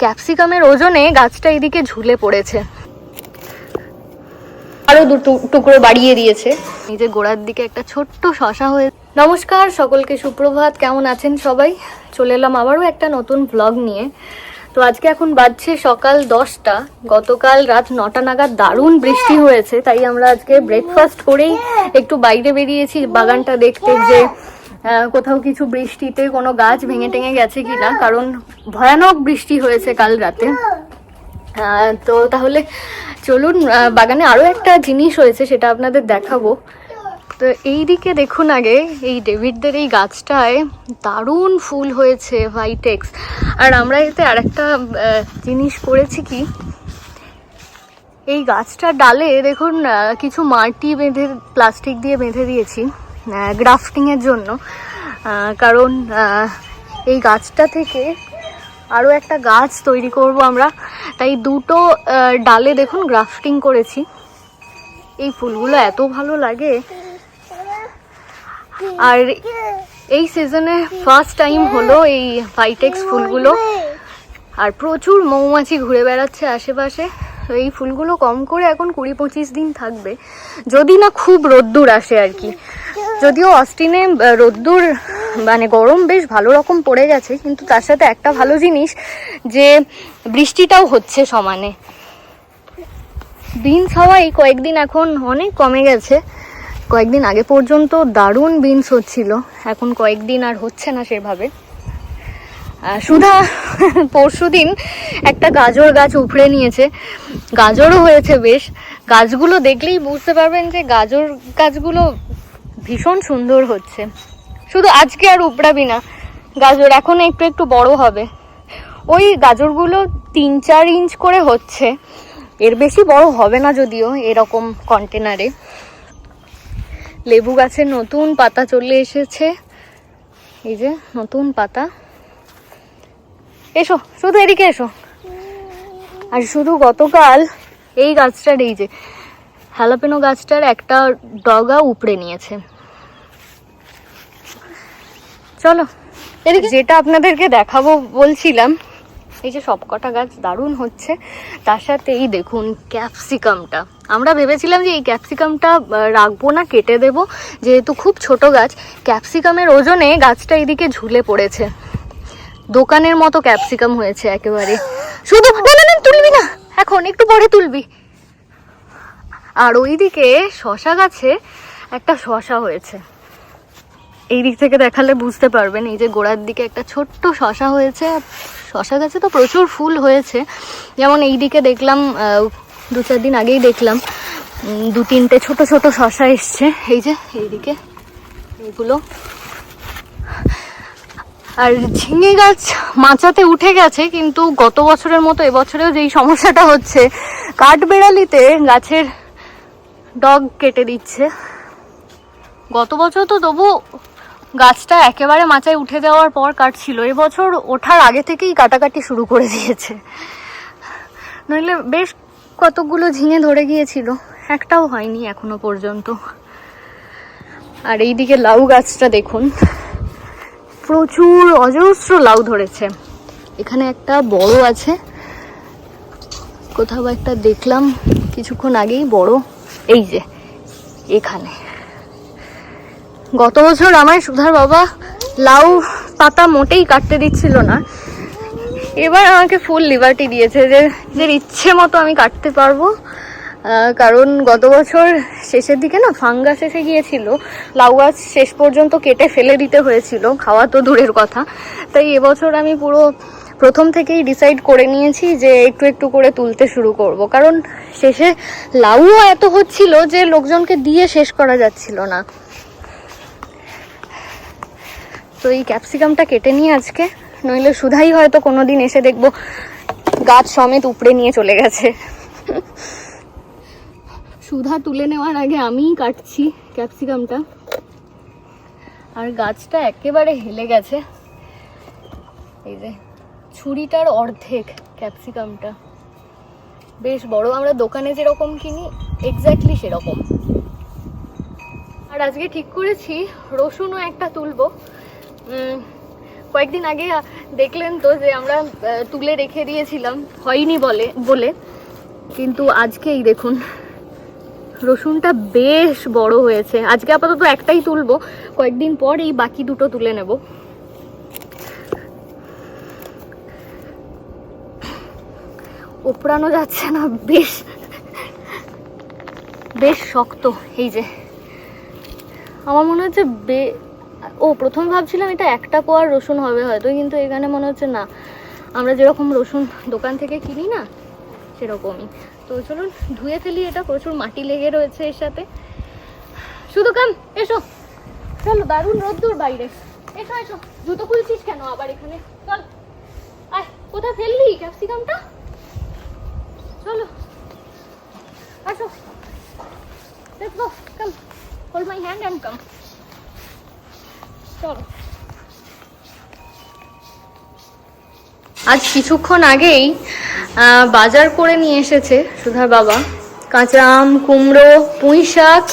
ক্যাপসিকামের ওজনে গাছটা এদিকে ঝুলে পড়েছে। আরও দুটো টুকরো বাড়িয়ে দিয়েছে। নিজের গোড়ার দিকে একটা ছোট্ট শশা হয়ে নমস্কার সকলকে সুপ্রভাত। কেমন আছেন সবাই? চলে এলাম আবারও একটা নতুন ব্লগ নিয়ে। তো আজকে এখন বাজছে সকাল দশটা। গতকাল রাত নটা নাগাদ দারুণ বৃষ্টি হয়েছে তাই আমরা আজকে ব্রেকফাস্ট করেই একটু বাইরে বেরিয়েছি বাগানটা দেখতে যে কোথাও কিছু বৃষ্টিতে কোনো গাছ ভেঙে টেঙে গেছে কিনা, কারণ ভয়ানক বৃষ্টি হয়েছে কাল রাতে। তো তাহলে চলুন বাগানে আরও একটা জিনিস হয়েছে সেটা আপনাদের দেখাবো। তো এই দিকে দেখুন আগে, এই ডেভিডদের এই গাছটায় দারুণ ফুল হয়েছে হোয়াইটেক্স আর আমরা এতে আর একটা জিনিস করেছি কি? এই গাছটার ডালে দেখুন কিছু মাটি বেঁধে, প্লাস্টিক দিয়ে বেঁধে দিয়েছি। গ্রাফটিংয়ের জন্য। কারণ এই গাছটা থেকে আরও একটা গাছ তৈরি করব আমরা। তাই দুটো ডালে দেখুন গ্রাফটিং করেছি। এই ফুলগুলো এত ভালো লাগে। আর এই সিজনে ফার্স্ট টাইম হলো এই ফাইটেক্স ফুলগুলো। আর প্রচুর মৌমাছি ঘুরে বেড়াচ্ছে আশেপাশে। এই ফুলগুলো কম করে এখন কুড়ি পঁচিশ দিন থাকবে। যদি না খুব রোদ্দুর আসে আর কি। যদিও অস্টিনে রোদ্দুর মানে গরম বেশ ভালো রকম পড়ে গেছে, কিন্তু তার সাথে একটা ভালো জিনিস যে বৃষ্টিটাও হচ্ছে সমানে। বিনস হওয়া এই কয়েকদিন এখন অনেক কমে গেছে। কয়েকদিন আগে পর্যন্ত দারুণ বিনস হচ্ছিল, এখন কয়েকদিন আর হচ্ছে না সেভাবে। সুধা পরশু দিন একটা গাজর গাছ উপড়ে নিয়েছে। গাজরও হয়েছে বেশ। গাছগুলো দেখলেই বুঝতে পারবেন যে গাজর গাছগুলো ভীষণ সুন্দর হচ্ছে। শুধু আজকে আর উপড়াবি না, গাজর এখন একটু একটু বড় হবে। ওই গাজরগুলো তিন চার ইঞ্চ করে হচ্ছে। এর বেশি বড় হবে না যদিও এরকম কন্টেনারে লেবু গাছের নতুন পাতা চলে এসেছে। এই যে নতুন পাতা। এসো, শুধু এদিকে এসো। আর শুধু গতকাল এই গাছটার এই যে হ্যালাপেনো গাছটার একটা ডগা উপড়ে নিয়েছে। চলো। এদিকে? যেটা আপনাদেরকে দেখাবো বলছিলাম এই যে সবকটা গাছ দারুণ হচ্ছে তার সাথে এই দেখুন ক্যাপসিকামটা। আমরা ভেবেছিলাম যে এই ক্যাপসিকামটা রাখব না কেটে দেব যেহেতু খুব ছোট গাছ ক্যাপসিকামের ওজনে গাছটা এদিকে ঝুলে পড়েছে। দোকানের মতো ক্যাপসিকাম হয়েছে একেবারে। শুধু তুলবি না এখন একটু পরে তুলবি। আর ওইদিকে শশা গাছে একটা শশা হয়েছে। এই দিক থেকে দেখালে বুঝতে পারবেন, এই যে গোড়ার দিকে একটা ছোট্ট শশা হয়েছে শশা গাছে তো প্রচুর ফুল হয়েছে। যেমন এই দিকে দেখলাম দু চার দিন আগেই দেখলাম দু তিনটে ছোট ছোট শশা এসছে। এই যে এইদিকে এগুলো। আর ঝিঙে গাছ মাচাতে উঠে গেছে, কিন্তু গত বছরের মতো এবছরেও যেই সমস্যাটা হচ্ছে কাঠ বেড়ালিতে গাছের ডগ কেটে দিচ্ছে। গত বছর তো তবু গাছটা একেবারে মাচায় উঠে যাওয়ার পর কাটছিল। এবছর ওঠার আগে থেকেই কাটাকাটি শুরু করে দিয়েছে। নইলে বেশ কতগুলো ঝিঙে ধরে গিয়েছিল, একটাও হয়নি এখনও পর্যন্ত। আর এইদিকে লাউ গাছটা দেখুন, প্রচুর অজস্র লাউ ধরেছে। এখানে একটা বড় আছে, কোথাও একটা দেখলাম কিছুক্ষণ আগেই বড়, এই যে, এখানে। গত বছর আমায় সুধার বাবা লাউ পাতা মোটেই কাটতে দিচ্ছিল না। এবার আমাকে ফুল লিবার্টি দিয়েছে যে যে ইচ্ছে মতো আমি কাটতে পারব। কারণ গত বছর শেষের দিকে না ফাঙ্গাস এসে গিয়েছিল। লাউ গাছ শেষ পর্যন্ত কেটে ফেলে দিতে হয়েছিল, খাওয়া তো দূরের কথা। তাই এবছর আমি পুরো প্রথম থেকেই ডিসাইড করে নিয়েছি যে একটু একটু করে তুলতে শুরু করব। কারণ শেষে লাউও এত হচ্ছিল যে লোকজনকে দিয়ে শেষ করা যাচ্ছিল না। তো এই ক্যাপসিকামটা কেটে নিয়ে আজকে, নইলে সুধাই হয়তো কোনোদিন এসে দেখব গাছ সমেত উপড়ে নিয়ে চলে গেছে। সুধা তুলে নেওয়ার আগে আমিই কাটছি ক্যাপসিকামটা। আর গাছটা একেবারে হেলে গেছে। এই যে, ছুরিটার অর্ধেক ক্যাপসিকামটা। বেশ বড়, আমরা দোকানে যেরকম কিনি এক্স্যাক্টলি সেরকম। আর আজকে ঠিক করেছি, রসুনও একটা তুলবো। কয়েকদিন আগে দেখলেন তো যে আমরা তুলে রেখে দিয়েছিলাম, হয়নি বলে বলে। কিন্তু আজকেই দেখুন, রসুনটা বেশ বড় হয়েছে। আজকে আপাতত একটাই তুলবো, কয়েকদিন পর এই বাকি দুটো তুলে নেব। ওপরানো যাচ্ছে না, বেশ বেশ শক্ত, এই যে। আমার মনে হচ্ছে বে ও, প্রথম ভাবছিলাম এটা একটা কোয়ার রসুন হবে হয়তো, কিন্তু এখানে মনে হচ্ছে না। আমরা যেরকম রসুন দোকান থেকে কিনি না, সেরকমই। তো চলুন, ধুয়ে ফেলি এটা, প্রচুর মাটি লেগে রয়েছে এর সাথে। শুধু কাম এসো। চলো, দারুণ রোদ্দুর বাইরে। এসো এসো। জুতো খুলছিস কেন আবার এখানে? চল। আয়, কোথায় ফেললি ক্যাপসিকামটা? চলো। আসো। Go. Come. Hold my hand and come. আজ কিছুক্ষণ আগেই বাজার করে নিয়ে এসেছে সুধার বাবা। কাঁচা আম, কুমড়ো, পুঁই শাক,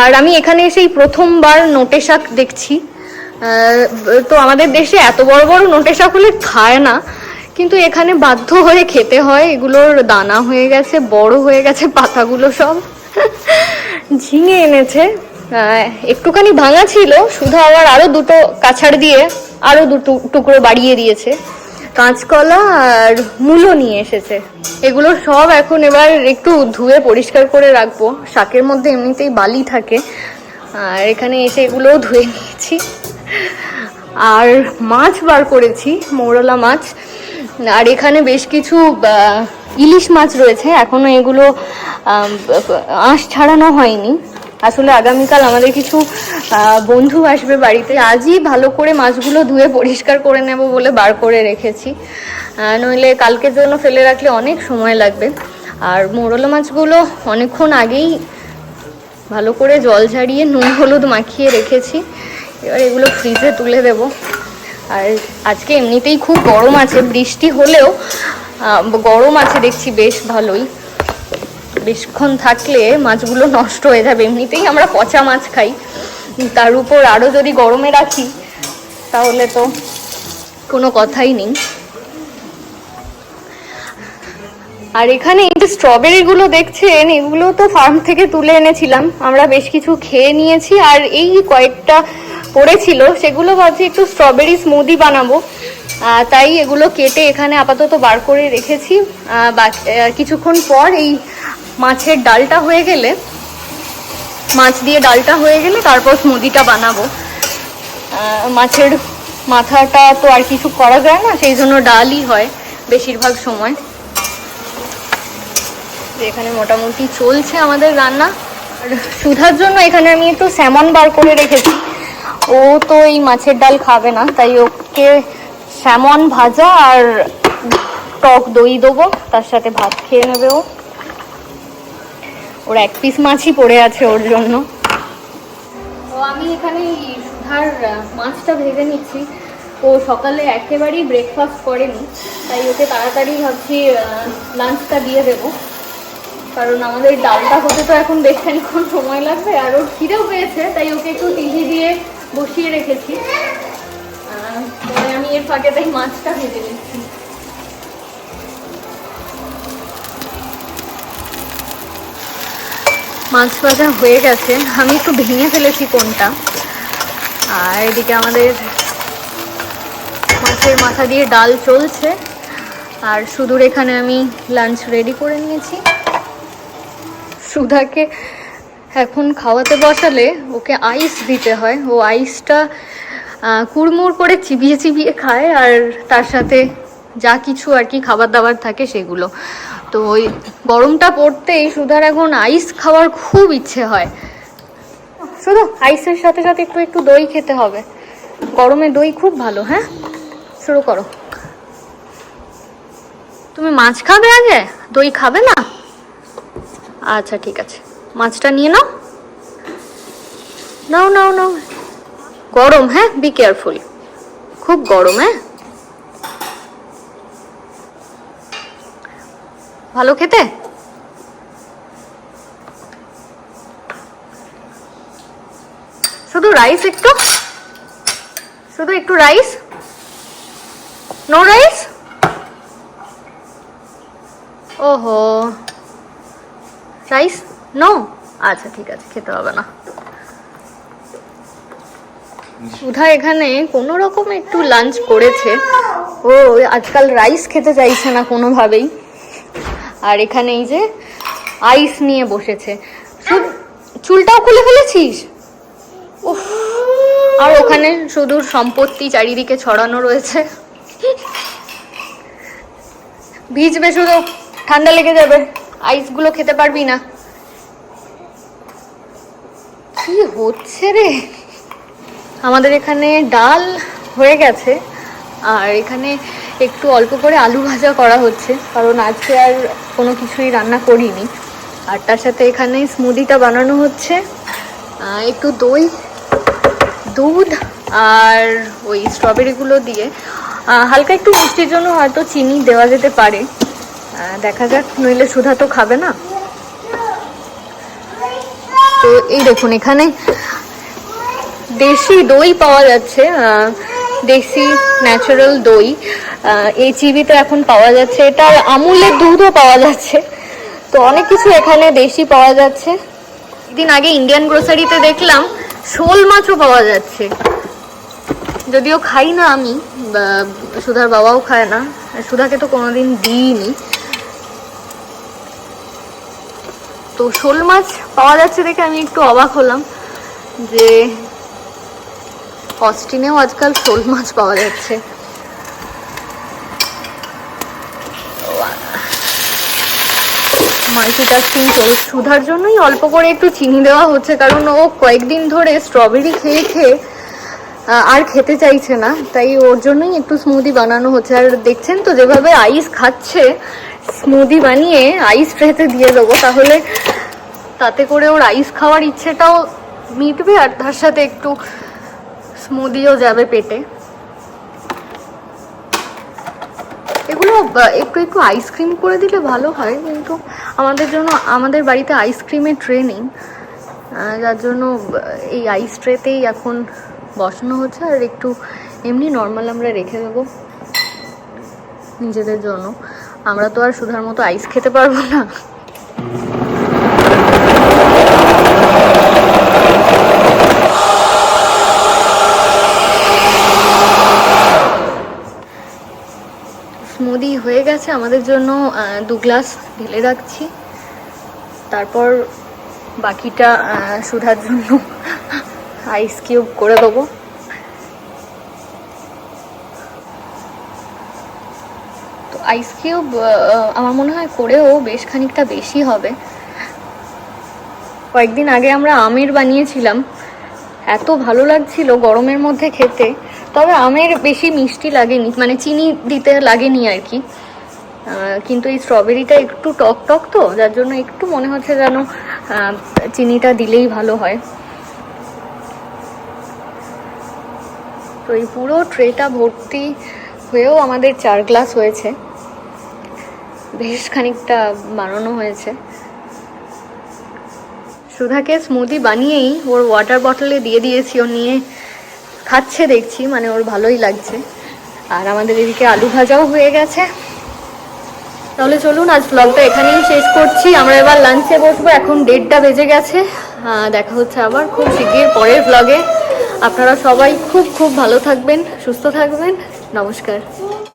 আর আমি এখানে এসেই প্রথমবার নোটে শাক দেখছি। তো আমাদের দেশে এত বড় বড় নোটে শাক হলে খায় না, কিন্তু এখানে বাধ্য হয়ে খেতে হয়। এগুলোর দানা হয়ে গেছে, বড় হয়ে গেছে, পাতাগুলো সব ঝিঙে এনেছে। একটুখানি ভাঙা ছিল, শুধু আবার আরও দুটো কাছাড় দিয়ে আরও দুটো টুকরো বাড়িয়ে দিয়েছে। কাঁচকলা আর মূলো নিয়ে এসেছে। এগুলো সব এখন এবার একটু ধুয়ে পরিষ্কার করে রাখব। শাকের মধ্যে এমনিতেই বালি থাকে। আর এখানে এসে এগুলোও ধুয়ে নিয়েছি। আর মাছ বার করেছি, মৌরলা মাছ। আর এখানে বেশ কিছু ইলিশ মাছ রয়েছে। এখনও এগুলো আঁশ ছাড়ানো হয়নি। আসলে আগামীকাল আমাদের কিছু বন্ধু আসবে বাড়িতে, আজই ভালো করে মাছগুলো ধুয়ে পরিষ্কার করে নেব বলে বার করে রেখেছি। নইলে কালকের জন্য ফেলে রাখলে অনেক সময় লাগবে। আর মোরলা মাছগুলো অনেকক্ষণ আগেই ভালো করে জল ঝাড়িয়ে, নুন, হলুদ মাখিয়ে রেখেছি। এবার এগুলো ফ্রিজে তুলে দেব। আর আজকে এমনিতেই খুব গরম আছে, বৃষ্টি হলেও গরম আছে দেখছি বেশ ভালোই। বেশক্ষণ থাকলে মাছগুলো নষ্ট হয়ে যাবে। এমনিতেই আমরা পচা মাছ খাই। তার উপর আরও যদি গরমে রাখি, তাহলে তো কোনো কথাই নেই। আর এখানে এই যে স্ট্রবেরিগুলো দেখছেন, এগুলো তো ফার্ম থেকে তুলে এনেছিলাম। আমরা বেশ কিছু খেয়ে নিয়েছি, আর এই কয়েকটা পড়েছিল। সেগুলো ভাবছি একটু স্ট্রবেরি স্মুদি বানাবো। তাই এগুলো কেটে এখানে আপাতত বার করে রেখেছি। কিছুক্ষণ পর এই মাছের ডালটা হয়ে গেলে, মাছ দিয়ে ডালটা হয়ে গেলে তারপর স্মুদিটা বানাবো। মাছের মাথাটা তো আর কিছু করা যায় না, সেই জন্য ডালই হয় বেশিরভাগ সময়। এখানে মোটামুটি চলছে আমাদের রান্না। আর সুধার জন্য এখানে আমি একটু স্যামন বার করে রেখেছি। ও তো এই মাছের ডাল খাবে না, তাই ওকে স্যামন ভাজা আর টক দই দেবো, তার সাথে ভাত খেয়ে নেবে ও। ওর এক পিস মাছই পড়ে আছে ওর জন্য। আমি এখানে সুধার মাছটা ভেজে নিচ্ছি। ও সকালে একেবারেই ব্রেকফাস্ট করেনি, তাই ওকে তাড়াতাড়ি ভাবছি লাঞ্চটা দিয়ে দেবো। কারণ আমাদের ডালটা হতে তো এখন বেশ খানিক্ষণ সময় লাগবে, আর ওর খিদেও পেয়েছে, তাই ওকে একটু টিভি দিয়ে বসিয়ে রেখেছি। আমি এর ফাঁকে তাই মাছটা ভেজে নিচ্ছি। মাছ ভাজা হয়ে গেছে। আমি একটু ভেঙে ফেলেছি কোনটা। আর এদিকে আমাদের মাছের মাথা দিয়ে ডাল চলছে। আর সুদূর এখানে আমি লাঞ্চ রেডি করে নিয়েছি। সুধাকে এখন খাওয়াতে বসালে ওকে আইস দিতে হয়। ও আইসটা কুড়মুড় করে চিবিয়ে চিবিয়ে খায়। আর তার সাথে যা কিছু আর কি খাবার দাবার থাকে সেগুলো। তো ওই গরমটা পড়তেই সুধার এখন আইস খাওয়ার খুব ইচ্ছে হয়। শুধু আইসের সাথে সাথে একটু একটু দই খেতে হবে। গরমে দই খুব ভালো হ্যাঁ? শুরু করো। তুমি মাছ খাবে আগে? দই খাবে না? আচ্ছা ঠিক আছে। মাছটা নিয়ে নাও। নাও নাও নাও। গরম হ্যাঁ? বি কেয়ারফুল খুব গরম হ্যাঁ? ভালো খেতে? শুধু রাইস একটু? শুধু একটু রাইস নো রাইস ওহো। রাইস নো আচ্ছা ঠিক আছে, খেতে হবে না। সুধা এখানে কোনো রকম একটু লাঞ্চ করেছে। ও, আজকাল রাইস খেতে চাইছে না কোনোভাবেই। আর এখানে এই যে আইস নিয়ে বসেছে। চুলটাও খুলে ফেলেছিস? উফ। আর ওখানে শুধু সম্পত্তি চারিদিকে ছড়ানো রয়েছে। ভিজবে শুধু, ঠান্ডা লেগে যাবে। আইসগুলো খেতে পারবি না। কি হচ্ছে রে? আমাদের এখানে ডাল হয়ে গেছে। আর এখানে একটু অল্প করে আলু ভাজা করা হচ্ছে, কারণ আজকে আর কোনো কিছুই রান্না করিনি। আর তার সাথে এখানে স্মুদিটা বানানো হচ্ছে। একটু দই, দুধ আর ওই স্ট্রবেরিগুলো দিয়ে। হালকা একটু মিষ্টির জন্য হয়তো চিনি দেওয়া যেতে পারে। দেখা যাক, নইলে সুধা তো খাবে না। তো এই দেখুন, এখানে দেশি দই পাওয়া যাচ্ছে। দেশি ন্যাচারাল দই। এই চিবিতে এখন পাওয়া যাচ্ছে। এটা আমুলের দুধও পাওয়া যাচ্ছে। তো অনেক কিছু এখানে দেশি পাওয়া যাচ্ছে। দিন আগে ইন্ডিয়ান গ্রোসারিতে দেখলাম, শোল মাছও পাওয়া যাচ্ছে। যদিও খাই না আমি সুধার বাবাও খায় না। সুধাকে তো কোনোদিন দিইনি। তো শোল মাছ পাওয়া যাচ্ছে দেখে আমি একটু অবাক হলাম যে অস্টিনেও আজকাল শোল মাছ পাওয়া যাচ্ছে। মাল্টিটাস্কিং চল। সুধার জন্যই অল্প করে একটু চিনি দেওয়া হচ্ছে, কারণ ও কয়েকদিন ধরে স্ট্রবেরি খেয়ে খেয়ে আর খেতে চাইছে না। তাই ওর জন্যই একটু স্মুদি বানানো হচ্ছে। আর দেখছেন তো, যেভাবে আইস খাচ্ছে স্মুদি বানিয়ে আইস ট্রেতে দিয়ে দেবো। তাহলে তাতে করে ওর আইস খাওয়ার ইচ্ছেটাও মিটবে, আর তার সাথে একটু স্মুদিও যাবে পেটে। এগুলো একটু একটু আইসক্রিম করে দিলে ভালো হয়, কিন্তু আমাদের জন্য, আমাদের বাড়িতে আইসক্রিমের ট্রে নেই। যার জন্য এই আইস ট্রেতেই এখন বসানো হচ্ছে, আর একটু এমনি নর্মাল আমরা রেখে দেবো নিজেদের জন্য। আমরা তো আর সুধার মতো আইস খেতে পারব না। স্মুদি হয়ে গেছে। আমাদের জন্য দু গ্লাস ঢেলে রাখছি। তারপর বাকিটা সুধার জন্য আইস কিউব করে দেবো। তো আইস কিউব আমার মনে হয় করেও বেশ খানিকটা বেশি হবে। কয়েকদিন আগে আমরা আমের বানিয়েছিলাম। এত ভালো লাগছিল গরমের মধ্যে খেতে। তবে আমের বেশি মিষ্টি লাগেনি মানে চিনি দিতে লাগেনি আর কি। কিন্তু এই স্ট্রবেরিটা একটু টক টক তো, যার জন্য একটু মনে হচ্ছে যেন চিনিটা দিলেই ভালো হয়। তো এই পুরো ট্রেটা ভর্তি হয়েও আমাদের চার গ্লাস হয়েছে। বেশ খানিকটা বানানো হয়েছে। সুধাকে স্মুদি বানিয়েই ওর ওয়াটার বটলে দিয়ে দিয়েছি, ও নিয়ে খাচ্ছে, দেখছি মানে ওর ভালোই লাগছে। আর আমাদের এদিকে আলু ভাজাও হয়ে গেছে। তাহলে চলুন, আজ ব্লগটা এখানেই শেষ করছি। আমরা এবার লাঞ্চে বসবো, এখন দেড়টা বেজে গেছে। দেখা হচ্ছে আবার খুব শিগগির পরের ব্লগে আপনারা সবাই খুব খুব ভালো থাকবেন, সুস্থ থাকবেন। নমস্কার।